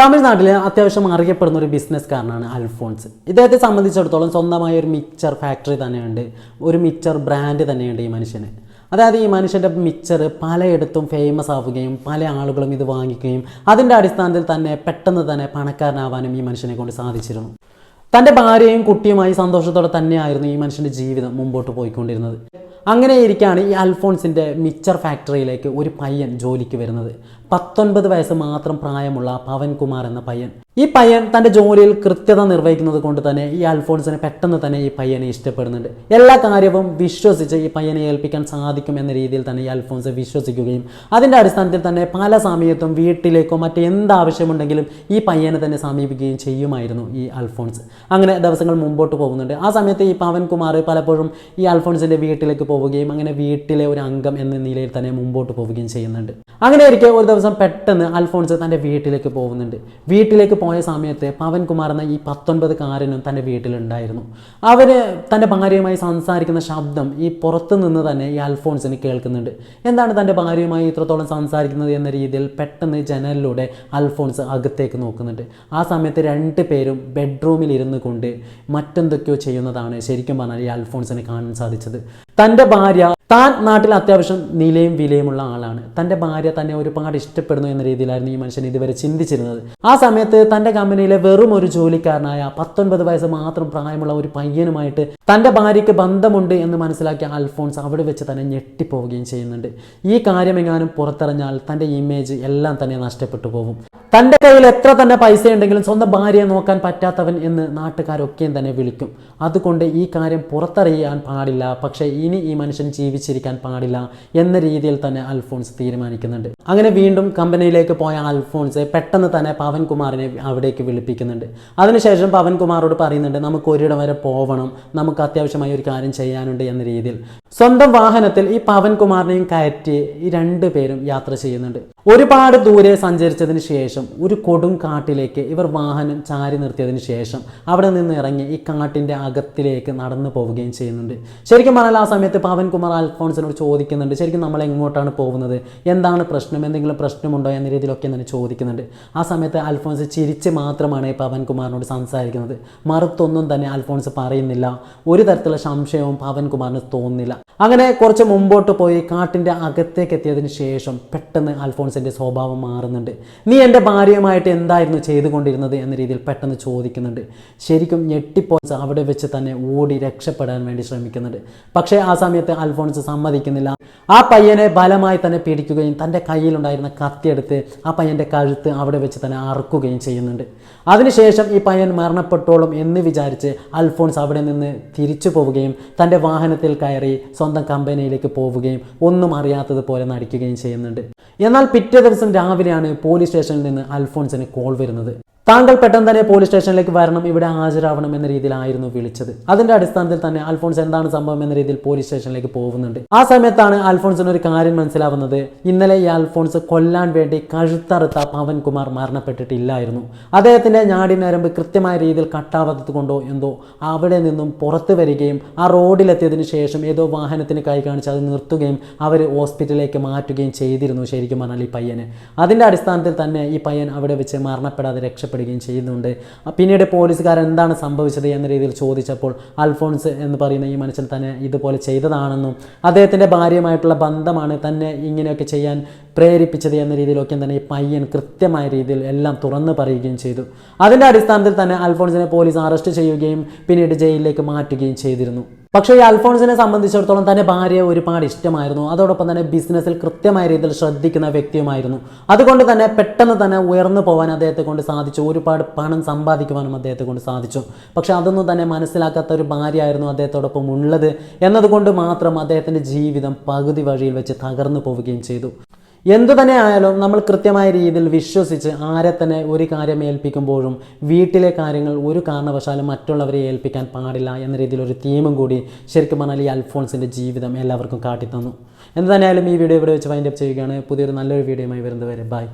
തമിഴ്നാട്ടിൽ അത്യാവശ്യം അറിയപ്പെടുന്ന ഒരു ബിസിനസ് ബിസിനസ്സുകാരനാണ് അൽഫോൺസ്. ഇദ്ദേഹത്തെ സംബന്ധിച്ചിടത്തോളം സ്വന്തമായ ഒരു മിക്സർ ഫാക്ടറി തന്നെയുണ്ട്. ഒരു മിക്സർ ബ്രാൻഡ് തന്നെയുണ്ട് ഈ മനുഷ്യന്. അതായത് ഈ മനുഷ്യന്റെ മിക്സർ പലയിടത്തും ഫേമസ് ആവുകയും പല ആളുകളും ഇത് വാങ്ങിക്കുകയും അതിന്റെ അടിസ്ഥാനത്തിൽ തന്നെ പെട്ടെന്ന് തന്നെ പണക്കാരനാവാനും ഈ മനുഷ്യനെ കൊണ്ട് സാധിച്ചിരുന്നു. തന്റെ ഭാര്യയും കുട്ടിയുമായി സന്തോഷത്തോടെ തന്നെയായിരുന്നു ഈ മനുഷ്യന്റെ ജീവിതം മുമ്പോട്ട് പോയിക്കൊണ്ടിരുന്നത്. അങ്ങനെ ഇരിക്കുകയാണ് ഈ അൽഫോൺസിന്റെ മിക്സർ ഫാക്ടറിയിലേക്ക് ഒരു പയ്യൻ ജോലിക്ക് വരുന്നത്. പത്തൊൻപത് വയസ്സ് മാത്രം പ്രായമുള്ള പവൻകുമാർ എന്ന പയ്യൻ. ഈ പയ്യൻ തന്റെ ജോലിയിൽ കൃത്യത നിർവഹിക്കുന്നത് കൊണ്ട് തന്നെ ഈ അൽഫോൺസിനെ പെട്ടെന്ന് തന്നെ ഈ പയ്യനെ ഇഷ്ടപ്പെടുന്നുണ്ട്. എല്ലാ കാര്യവും വിശ്വസിച്ച് ഈ പയ്യനെ ഏൽപ്പിക്കാൻ സാധിക്കും എന്ന രീതിയിൽ തന്നെ ഈ അൽഫോൺസ് വിശ്വസിക്കുകയും അതിന്റെ അടിസ്ഥാനത്തിൽ തന്നെ പല സമയത്തും വീട്ടിലേക്കോ മറ്റ് ആവശ്യമുണ്ടെങ്കിലും ഈ പയ്യനെ തന്നെ സമീപിക്കുകയും ചെയ്യുമായിരുന്നു ഈ അൽഫോൺസ്. അങ്ങനെ ദിവസങ്ങൾ മുമ്പോട്ട് പോകുന്നുണ്ട്. ആ സമയത്ത് ഈ പവൻകുമാർ പലപ്പോഴും ഈ അൽഫോൺസിന്റെ വീട്ടിലേക്ക് പോവുകയും അങ്ങനെ വീട്ടിലെ ഒരു അംഗം എന്ന നിലയിൽ തന്നെ മുമ്പോട്ട് പോവുകയും ചെയ്യുന്നുണ്ട്. അങ്ങനെ ഇരിക്കെ ഒരു ദിവസം പെട്ടെന്ന് അൽഫോൺസ് തന്റെ വീട്ടിലേക്ക് പോകുന്നുണ്ട്. വീട്ടിലേക്ക് പോയ സമയത്ത് പവൻകുമാർ എന്ന ഈ പത്തൊൻപതുകാരനും തന്റെ വീട്ടിലുണ്ടായിരുന്നു. അവർ തന്റെ ഭാര്യയുമായി സംസാരിക്കുന്ന ശബ്ദം ഈ പുറത്തു നിന്ന് തന്നെ ഈ അൽഫോൺസിന് കേൾക്കുന്നുണ്ട്. എന്താണ് തന്റെ ഭാര്യയുമായി ഇത്രത്തോളം സംസാരിക്കുന്നത് എന്ന രീതിയിൽ പെട്ടെന്ന് ജനലിലൂടെ അൽഫോൺസ് അകത്തേക്ക് നോക്കുന്നുണ്ട്. ആ സമയത്ത് രണ്ട് പേരും ബെഡ്റൂമിൽ ഇരുന്ന് കൊണ്ട് മറ്റെന്തൊക്കെയോ ചെയ്യുന്നതാണ് ശരിക്കും പറഞ്ഞാൽ ഈ അൽഫോൺസിനെ കാണാൻ സാധിച്ചത്. തന്റെ ഭാര്യ താൻ നാട്ടിൽ അത്യാവശ്യം നിലയും വിലയുമുള്ള ആളാണ്. തന്റെ ഭാര്യ തന്നെ ഒരുപാട് ഇഷ്ടപ്പെടുന്നു എന്ന രീതിയിലായിരുന്നു ഈ മനുഷ്യൻ ഇതുവരെ ചിന്തിച്ചിരുന്നത്. ആ സമയത്ത് തന്റെ കമ്പനിയിലെ വെറും ഒരു ജോലിക്കാരനായ പത്തൊൻപത് വയസ്സ് മാത്രം പ്രായമുള്ള ഒരു പയ്യനുമായിട്ട് തന്റെ ഭാര്യയ്ക്ക് ബന്ധമുണ്ട് എന്ന് മനസ്സിലാക്കിയ അൽഫോൺസ് അവിടെ വെച്ച് തന്നെ ഞെട്ടിപ്പോവുകയും ചെയ്യുന്നുണ്ട്. ഈ കാര്യമെങ്ങാനും പുറത്തിറഞ്ഞാൽ തന്റെ ഇമേജ് എല്ലാം തന്നെ നഷ്ടപ്പെട്ടു പോകും. തന്റെ കയ്യിൽ എത്ര തന്നെ പൈസ ഉണ്ടെങ്കിലും സ്വന്തം ഭാര്യയെ നോക്കാൻ പറ്റാത്തവൻ എന്ന് നാട്ടുകാരൊക്കെയും തന്നെ വിളിക്കും. അതുകൊണ്ട് ഈ കാര്യം പുറത്തറിയാൻ പാടില്ല. പക്ഷേ ഇനി ഈ മനുഷ്യൻ ജീവിച്ചിരിക്കാൻ പാടില്ല എന്ന രീതിയിൽ തന്നെ അൽഫോൺസ് തീരുമാനിക്കുന്നുണ്ട്. അങ്ങനെ വീണ്ടും കമ്പനിയിലേക്ക് പോയ അൽഫോൺസ് പെട്ടെന്ന് തന്നെ പവൻകുമാറിനെ അവിടേക്ക് വിളിപ്പിക്കുന്നുണ്ട്. അതിനുശേഷം പവൻകുമാറോട് പറയുന്നുണ്ട് നമുക്ക് ഒരിടം വരെ പോവണം. നമുക്ക് അത്യാവശ്യമായി ഒരു കാര്യം ചെയ്യാനുണ്ട് എന്ന രീതിയിൽ. സ്വന്തം വാഹനത്തിൽ ഈ പവൻകുമാറിനെയും കയറ്റി ഈ രണ്ടു പേരും യാത്ര ചെയ്യുന്നുണ്ട്. ഒരുപാട് ദൂരെ സഞ്ചരിച്ചതിന് ശേഷം ഒരു കൊടും കാട്ടിലേക്ക് ഇവർ വാഹനം ചാരി നിർത്തിയതിന് ശേഷം അവിടെ നിന്ന് ഇറങ്ങി ഈ കാട്ടിന്റെ അകത്തിലേക്ക് നടന്നു പോവുകയും ചെയ്യുന്നുണ്ട്. ശരിക്കും പറഞ്ഞാൽ ആ സമയത്ത് പവൻകുമാർ അൽഫോൺസിനോട് ചോദിക്കുന്നുണ്ട് ശരിക്കും നമ്മൾ എങ്ങോട്ടാണ് പോകുന്നത്? എന്താണ് പ്രശ്നം? എന്തെങ്കിലും പ്രശ്നമുണ്ടോ? എന്ന രീതിയിലൊക്കെ തന്നെ ചോദിക്കുന്നുണ്ട്. ആ സമയത്ത് അൽഫോൺസ് ചിരിച്ച് മാത്രമാണ് പവൻകുമാറിനോട് സംസാരിക്കുന്നത്. മറുത്തൊന്നും തന്നെ അൽഫോൺസ് പറയുന്നില്ല. ഒരു തരത്തിലുള്ള സംശയവും പവൻകുമാറിന് തോന്നുന്നില്ല. അങ്ങനെ കുറച്ച് മുമ്പോട്ട് പോയി കാട്ടിന്റെ അകത്തേക്ക് എത്തിയതിന് ശേഷം പെട്ടെന്ന് അൽഫോൺസിന്റെ സ്വഭാവം മാറുന്നുണ്ട്. നീ എന്റെ ഭാര്യയുമായിട്ട് എന്തായിരുന്നു ചെയ്തുകൊണ്ടിരുന്നത് എന്ന രീതിയിൽ പെട്ടെന്ന് ചോദിക്കുന്നുണ്ട്. ശരിക്കും ഞെട്ടിപ്പോയി അവിടെ വെച്ച് തന്നെ ഓടി രക്ഷപ്പെടാൻ വേണ്ടി ശ്രമിക്കുന്നുണ്ട്. പക്ഷേ ആ സമയത്ത് അൽഫോൺസ് സമ്മതിക്കുന്നില്ല. ആ പയ്യനെ ബലമായി തന്നെ പിടിക്കുകയും തന്റെ കയ്യിലുണ്ടായിരുന്ന കത്തിയെടുത്ത് ആ പയ്യന്റെ കഴുത്ത് അവിടെ വെച്ച് തന്നെ അറുക്കുകയും ചെയ്യുന്നുണ്ട്. അതിനുശേഷം ഈ പയ്യൻ മരണപ്പെട്ടോളും എന്ന് വിചാരിച്ച് അൽഫോൺസ് അവിടെ നിന്ന് തിരിച്ചു പോവുകയും തന്റെ വാഹനത്തിൽ കയറി സ്വന്തം കമ്പനിയിലേക്ക് പോവുകയും ഒന്നും അറിയാത്തതുപോലെ നടിക്കുകയും ചെയ്യുന്നുണ്ട്. എന്നാൽ പിറ്റേ ദിവസം രാവിലെയാണ് പോലീസ് സ്റ്റേഷനിൽ നിന്ന് അൽഫോൺസിന് കോൾ വരുന്നത്. താങ്കൾ പെട്ടെന്ന് തന്നെ പോലീസ് സ്റ്റേഷനിലേക്ക് വരണം ഇവിടെ ഹാജരാവണം എന്ന രീതിയിലായിരുന്നു വിളിച്ചത്. അതിന്റെ അടിസ്ഥാനത്തിൽ തന്നെ അൽഫോൺസ് എന്താണ് സംഭവം എന്ന രീതിയിൽ പോലീസ് സ്റ്റേഷനിലേക്ക് പോകുന്നുണ്ട്. ആ സമയത്താണ് അൽഫോൺസിന് ഒരു കാര്യം മനസ്സിലാവുന്നത്. ഇന്നലെ ഈ അൽഫോൺസ് കൊല്ലാൻ വേണ്ടി കഴുത്തറുത്ത പവൻകുമാർ മരണപ്പെട്ടിട്ടില്ലായിരുന്നു. അദ്ദേഹത്തിന്റെ ഞാടിനരമ്പ് കൃത്യമായ രീതിയിൽ കട്ടാവാത്തത് കൊണ്ടോ എന്തോ അവിടെ നിന്നും പുറത്തു വരികയും ആ റോഡിലെത്തിയതിനു ശേഷം ഏതോ വാഹനത്തിന് കൈ കാണിച്ച് അത് നിർത്തുകയും അവർ ഹോസ്പിറ്റലിലേക്ക് മാറ്റുകയും ചെയ്തിരുന്നു ശരിക്കും പറഞ്ഞാൽ ഈ പയ്യനെ. അതിന്റെ അടിസ്ഥാനത്തിൽ തന്നെ ഈ പയ്യൻ അവിടെ വെച്ച് മരണപ്പെടാതെ രക്ഷപ്പെടുകയും ചെയ്യുന്നുണ്ട്. പിന്നീട് പോലീസുകാർ എന്താണ് സംഭവിച്ചത് എന്ന രീതിയിൽ ചോദിച്ചപ്പോൾ അൽഫോൺസ് എന്ന് പറയുന്ന ഈ മനുഷ്യൻ തന്നെ ഇതുപോലെ ചെയ്തതാണെന്നും അദ്ദേഹത്തിന്റെ ഭാര്യയുമായിട്ടുള്ള ബന്ധമാണ് തന്നെ ഇങ്ങനെയൊക്കെ ചെയ്യാൻ പ്രേരിപ്പിച്ചത് എന്ന രീതിയിലൊക്കെ തന്നെ ഈ പയ്യൻ കൃത്യമായ രീതിയിൽ എല്ലാം തുറന്നു പറയുകയും ചെയ്തു. അതിന്റെ അടിസ്ഥാനത്തിൽ തന്നെ അൽഫോൺസിനെ പോലീസ് അറസ്റ്റ് ചെയ്യുകയും പിന്നീട് ജയിലിലേക്ക് മാറ്റുകയും ചെയ്തിരുന്നു. പക്ഷേ ഈ അൽഫോൺസിനെ സംബന്ധിച്ചിടത്തോളം തന്റെ ഭാര്യയെ ഒരുപാട് ഇഷ്ടമായിരുന്നു. അതോടൊപ്പം തന്നെ ബിസിനസ്സിൽ കൃത്യമായ രീതിയിൽ ശ്രദ്ധിക്കുന്ന വ്യക്തിയുമായിരുന്നു. അതുകൊണ്ട് തന്നെ പെട്ടെന്ന് തന്നെ ഉയർന്നു പോകാൻ അദ്ദേഹത്തെ കൊണ്ട് സാധിച്ചു. ഒരുപാട് പണം സമ്പാദിക്കുവാനും അദ്ദേഹത്തെ കൊണ്ട് സാധിച്ചു. പക്ഷേ അതൊന്നും തന്നെ മനസ്സിലാക്കാത്ത ഒരു ഭാര്യയായിരുന്നു അദ്ദേഹത്തോടൊപ്പം ഉള്ളത്. എന്നതുകൊണ്ട് മാത്രം അദ്ദേഹത്തിന്റെ ജീവിതം പകുതി വഴിയിൽ വെച്ച് തകർന്നു പോവുകയും ചെയ്തു. എന്തു തന്നെ ആയാലും നമ്മൾ കൃത്യമായ രീതിയിൽ വിശ്വസിച്ച് ആരെ തന്നെ ഒരു കാര്യം ഏൽപ്പിക്കുമ്പോഴും വീട്ടിലെ കാര്യങ്ങൾ ഒരു കാരണവശാലും മറ്റുള്ളവരെ ഏൽപ്പിക്കാൻ പാടില്ല എന്ന രീതിയിൽ ഒരു തീമും കൂടി ശരിക്കും പറഞ്ഞാൽ ഈ അൽഫോൺസിന്റെ ജീവിതം എല്ലാവർക്കും കാട്ടിത്തന്നു. എന്തു തന്നെയായാലും ഈ വീഡിയോ ഇവിടെ വെച്ച് വൈൻഡപ്പ് ചെയ്യുകയാണ്. പുതിയൊരു നല്ലൊരു വീഡിയോയുമായി വരുന്നവരെ ബൈ